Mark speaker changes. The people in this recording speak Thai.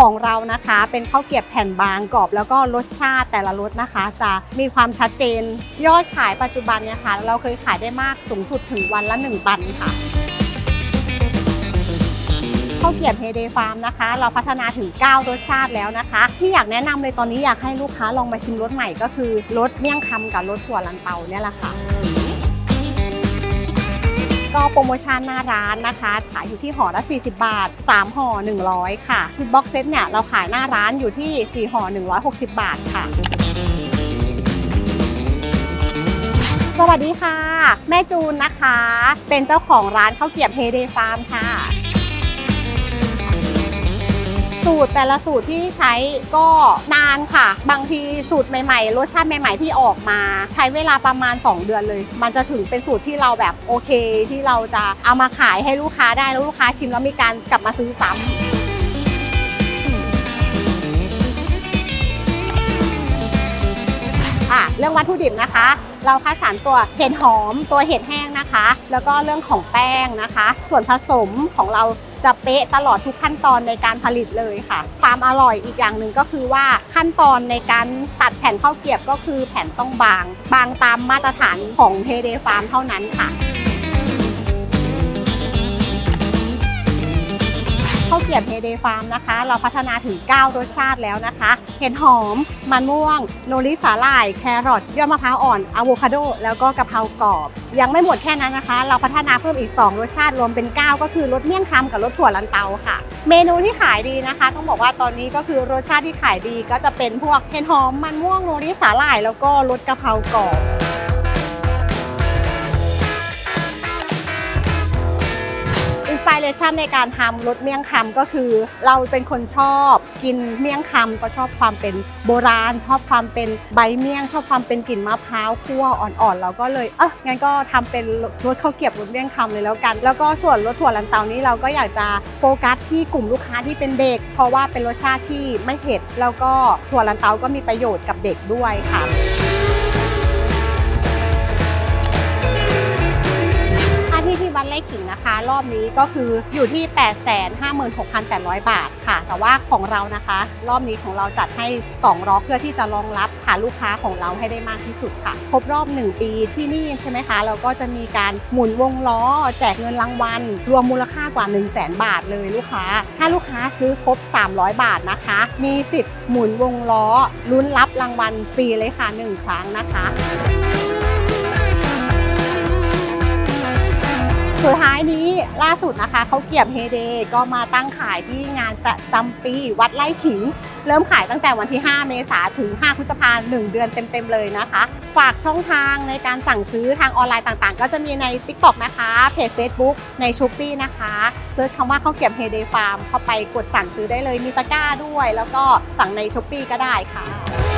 Speaker 1: ของเรานะคะ เป็นข้าวเกรียบแผ่นบางกรอบ แล้วก็รสชาติแต่ละรสนะคะ จะมีความชัดเจน ยอดขายปัจจุบันเนี่ยค่ะ เราเคยขายได้มากสูงสุดถึงวันละ 1 ตันค่ะข้าวเกรียบเฮเดฟาร์มนะคะ เราพัฒนาถึง 9 รสชาติแล้วนะคะ ที่อยากแนะนำเลยตอนนี้อยากให้ลูกค้าลองมาชิมรสใหม่ก็คือรสเมี่ยงคำกับรสถั่วลันเตาเนี่ยแหละค่ะ ก็โปรโมชั่นหน้าร้านนะคะขายอยู่ที่ห่อละ 40 บาท 3ห่อ100 ค่ะ ชุดบ็อกเซตเนี่ยเราขายหน้าร้านอยู่ที่ 4ห่อ160 บาทค่ะสวัสดีค่ะ แม่จูนนะคะ เป็นเจ้าของร้านข้าวเกียบเฮเดฟาร์มค่ะ สูตรแต่ละสูตรที่ใช้ก็นานค่ะ บางทีสูตรใหม่ๆ รสชาติใหม่ ๆ ที่ออกมา ใช้เวลาประมาณ 2 เดือนเลย มันจะถึงเป็นสูตรที่เราแบบโอเค ที่เราจะเอามาขายให้ลูกค้าได้แล้วลูกค้าชิมแล้วมีการกลับมาซื้อซ้ำค่ะเรื่องวัตถุดิบนะคะ เราคัดสรรตัวเห็ดหอมตัวเห็ดแห้งนะคะ แล้วก็เรื่องของแป้งนะคะ ส่วนผสมของเรา จะเป๊ะตลอดทุกขั้นตอนในการผลิตเลยค่ะ ความอร่อยอีกอย่างหนึ่งก็คือว่าขั้นตอนในการตัดแผ่นข้าวเกียบก็คือแผ่นต้องบาง บางตามมาตรฐานของเฮเดฟาร์มเท่านั้นค่ะ เกรียบเฮเดฟาร์มนะคะ เราพัฒนาถึง 9 รสชาติแล้วนะคะ เห็ดหอม มันม่วง โนริสาหร่าย แครอทยอดมะพร้าวอ่อนอะโวคาโด แล้วก็กะเพรากรอบ ยังไม่หมดแค่นั้นนะคะ เราพัฒนาเพิ่มอีก 2 รสชาติรวมเป็น 9 ก็คือรสเมี่ยงคำกับรสถั่วลันเตาค่ะ เมนูที่ขายดีนะคะ ต้องบอกว่าตอนนี้ก็คือรสชาติที่ขายดีก็จะเป็นพวกเห็ดหอม มันม่วง โนริสาหร่าย แล้วก็รสกะเพรากรอบ ชันในการทำรสเมี่ยงคำก็คือ เราเป็นคนชอบกินเมี่ยงคำก็ชอบความเป็นโบราณ ชอบความเป็นใบเมี่ยง ชอบความเป็นกลิ่นมะพร้าวคั่วอ่อนๆเราก็เลยเอองั้นก็ทำเป็นรสข้าวเกรียบรสเมี่ยงคำเลยแล้วกัน แล้วก็ส่วนรสถั่วลันเตานี้เราก็อยากจะโฟกัสที่กลุ่มลูกค้าที่เป็นเด็ก เพราะว่าเป็นรสชาติที่ไม่เผ็ดแล้วก็ถั่วลันเตาก็มีประโยชน์กับเด็กด้วยค่ะาที่ที่วัดไร่ขิงนะคะ รอบนี้ก็คืออยู่ที่ 856,800 บาทค่ะ แต่ว่าของเรานะคะ รอบนี้ของเราจัดให้2ล้อเพื่อที่จะรองรับฐานลูกค้าของเราให้ได้มากที่สุดค่ะ ครบรอบ 1 ปีที่นี่ใช่ไหมคะ เราก็จะมีการหมุนวงล้อ แจกเงินรางวัล รวมมูลค่ากว่า 1 0 0 0 0แบาทเลยลูกค้า ถ้าลูกค้าซื้อครบ 300 บาทนะคะ มีสิทธิ์หมุนวงล้อลุ้นรับรางวัลฟรีเลยค่ะ 1 ครั้งนะคะ สุดท้ายนี้ล่าสุดนะคะเขาวเกียบเฮเดก็มาตั้งขายที่งานประจำปีวัดไร่ขิง เริ่มขายตั้งแต่วันที่ 5 เมษาถึง 5 พฤษภาคม1เดือนเต็มๆเลยนะคะ ฝากช่องทางในการสั่งซื้อทางออนไลน์ต่างๆ ก็จะมีใน TikTok นะคะ เพจ Facebook ใน s h อ p e e นะคะเซิร์ชคำว่าข้าวเกรียบเฮเดฟาร์มเข้าไปกดสั่งซื้อได้เลยมีตะกร้าด้วย แล้วก็สั่งใน s h อ p e e ก็ได้ค่ะ